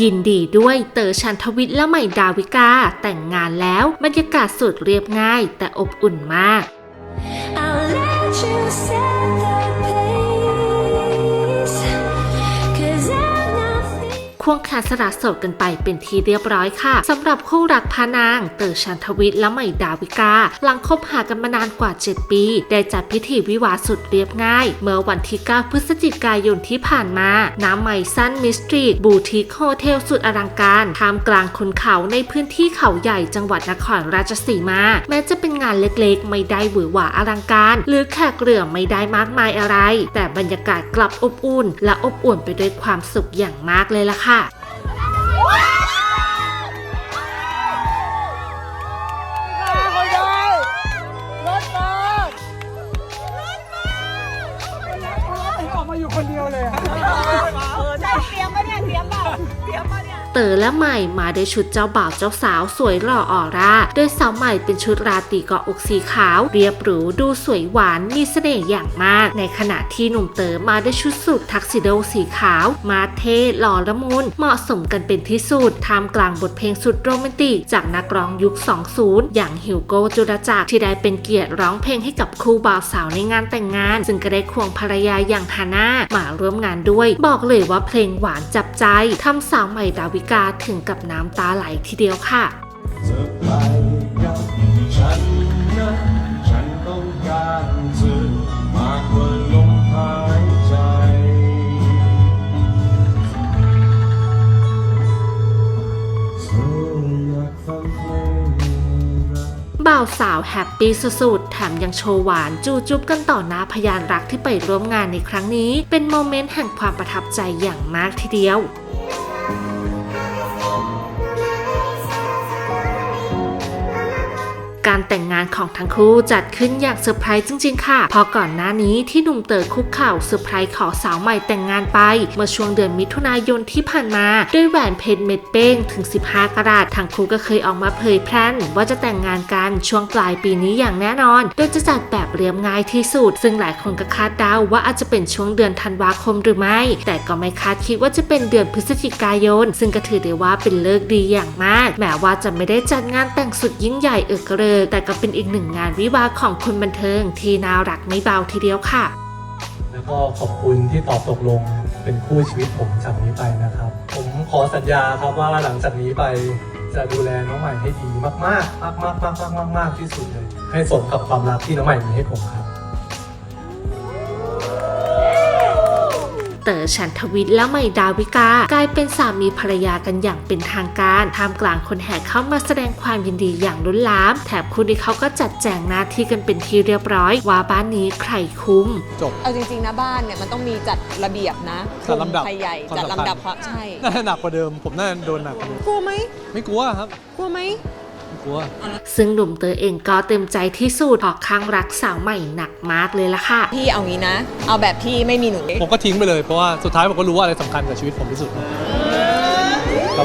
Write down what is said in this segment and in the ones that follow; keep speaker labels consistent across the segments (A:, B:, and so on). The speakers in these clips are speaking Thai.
A: ยินดีด้วยเต๋อชันทวิทย์และใหม่ดาวิกา แต่งงานแล้วบรรยากาศสุดเรียบง่าย แต่อบอุ่นมาก
B: I'll let you set
A: ควงแขนสละโสดกันไปเป็นที่เรียบร้อยค่ะสำหรับคู่รักพานาง เต๋อชันทวิทย์และใหม่ดาวิกา หลังคบหากันมานานกว่า 7 ปี ได้จัดพิธีวิวาสุดเรียบง่าย เมื่อวันที่ 9 พฤศจิกายนที่ผ่านมาน้ำใหม่ซันมิสตรีบูติคโฮเทลสุดอลังการท่ามกลางคนเขาในพื้นที่เขาใหญ่จังหวัดนครราชสีมา แม้จะเป็นงานเล็กๆ ไม่ได้หวือหวาอลังการ หรือแขกเรือไม่ได้มากมายอะไร แต่บรรยากาศกลับอบอุ่น และอบอุ่นไปด้วยความสุขอย่างมากเลยล่ะค่ะ อยู่
C: คนเดียวเลยอะ เออใช่เตรียมปะเนี่ยเตรียมเปล่าเตรียมปะ
A: เนี่ย เต๋อและใหม่มาด้วยชุดเจ้าบ่าวเจ้าสาวสวยหล่อออร่า โดยสาวใหม่เป็นชุดราตรีเกาะอกสีขาว เรียบหรูดูสวยหวานมีเสน่ห์อย่างมาก ในขณะที่หนุ่มเต๋อมาด้วยชุดสูททักซิโดสีขาว มาเท่หล่อละมุนเหมาะสมกันเป็นที่สุดท่ามกลางบทเพลงสุดโรแมนติกจากนักร้องยุค 20 อย่างฮิวโก้จุรจักรที่ได้เป็นเกียรติร้องเพลงให้กับคู่บ่าวสาวในงานแต่งงาน ซึ่งก็ได้ควงภรรยาอย่างฮาน่ามาร่วมงานด้วย บอกเลยว่าเพลงหวานจับใจทำสาวใหม่ดาวิกาถึงกับน้ำตาไหลทีเดียวค่ะ
D: จะไปกับฉันนะฉันต้องการเธอมากกว่าลมหายใจเธออยากฟังเพลงรัก
A: บ่าวสาวแฮปปี้สุดๆ แถมยังโชว์หวานจูจุ๊บกันต่อหน้าพยานรักที่ไปร่วมงานในครั้งนี้ เป็นโมเมนต์แห่งความประทับใจอย่างมากทีเดียว การแต่ง งานของทั้งคู่จัดขึ้นอย่างเซอร์ไพรส์จริง ๆ ค่ะเพราะก่อนหน้านี้ที่หนุ่มเต๋อคุกเข่าเซอร์ไพรส์ขอสาวใหม่แต่งงานไป เมื่อช่วงเดือนมิถุนายนที่ผ่านมาด้วยแหวนเพชรเม็ดเป้งถึง 15กะรัตทั้งคู่ก็เคยออกมาเผยแพร่นว่าจะแต่งงานกันช่วงปลายปีนี้อย่างแน่นอน โดยจะจัดแบบเรียบง่ายที่สุด ซึ่งหลายคนก็คาดเดาว่าอาจจะเป็นช่วงเดือนธันวาคมหรือไม่ แต่ก็ไม่คาดคิดว่าจะเป็นเดือนพฤศจิกายน ซึ่งก็ถือได้ว่าเป็นเลิกดีอย่างมาก แม้ว่าจะไม่ได้จัดงานแต่งสุดยิ่งใหญ่เอกกเริกแต่ก็เป็นอีกหนึ่งงานวิวาของคนบันเทิงที่น่ารักไม่เบาทีเดียวค่ะ
E: แล้วก็ขอบคุณที่ตอบตกลงเป็นคู่ชีวิตผมจากนี้ไปนะครับ ผมขอสัญญาครับว่าหลังจากนี้ไปจะดูแลน้องใหม่ให้ดีมากมากมากๆมากๆมากๆมากๆที่สุดเลย ให้สมกับความรักที่น้องใหม่มีให้ผมครับ
A: เต๋อฉันทวิทย์และใหม่ดาวิกา กลายเป็นสามีภรรยากันอย่างเป็นทางการท่ามกลางคนแห่เข้ามาแสดงความยินดีอย่างล้นหลาม แถมคู่นี้เขาก็จัดแจงหน้าที่กันเป็นที่เรียบร้อย ว่าบ้านนี้ใครคุ้ม
F: เอาจริงๆนะบ้านเนี่ยมันต้องมีจัดระเบียบนะ
G: จัดลำดับ
F: ใครใหญ่
G: ความ
F: จัด
G: สำคัญ
F: ลำดับความใช่
G: น่าจะหนักกว่าเดิม ผมน่าจะโดนหนักกว่าเดิม
F: กลัวไหม
G: ไม่กลัวครับ
F: กลัวไหม
G: ไม่ กลัว
A: ซึ่งหนุ่มเต๋อเองก็เต็มใจที่สุดเพราะข้างรักสาวใหม่หนักมากเลยล่ะค่ะ
F: พี่เอางี้นะ เอาแบบที่ไม่มีหนู
G: ผมก็ทิ้งไปเลยเพราะว่าสุดท้ายผมก็รู้ว่าอะไรสำคัญกับชีวิตผมที่สุดครั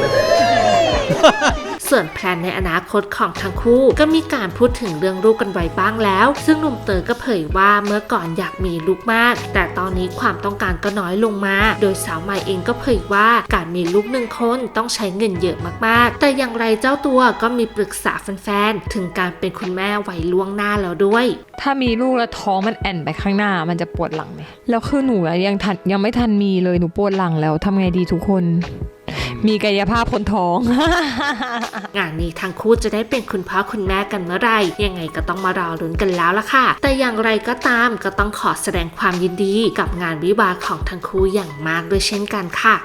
G: บ
A: ส่วนแพลนในอนาคตของทั้งคู่ก็มีการพูดถึงเรื่องลูกกันไว้บ้างแล้ว ซึ่งหนุ่มเต๋อก็เผยว่าเมื่อก่อนอยากมีลูกมาก แต่ตอนนี้ความต้องการก็น้อยลงมา โดยสาวใหม่เองก็เผยว่าการมีลูกหนึ่งคนต้องใช้เงินเยอะมากๆ แต่อย่างไรเจ้าตัวก็มีปรึกษาแฟนๆ ถึงการเป็นคุณแม่ไว้ล่วงหน้าแล้วด้วย
H: ถ้ามีลูกแล้วท้องมันแอนไปข้างหน้ามันจะปวดหลังไหมแล้วคือหนูยังทันยังไม่ทันมีเลยหนูปวดหลังแล้วทำไงดีทุกคน มีกายภาพคนท้อง
A: งานนี้ทั้งคู่จะได้เป็นคุณพ่อคุณแม่กันเมื่อไหร่ยังไงก็ต้องมารอลุ้นกันแล้วล่ะค่ะ แต่อย่างไรก็ตามก็ต้องขอแสดงความยินดีกับงานวิวาห์ของทั้งคู่อย่างมากด้วยเช่นกันค่ะ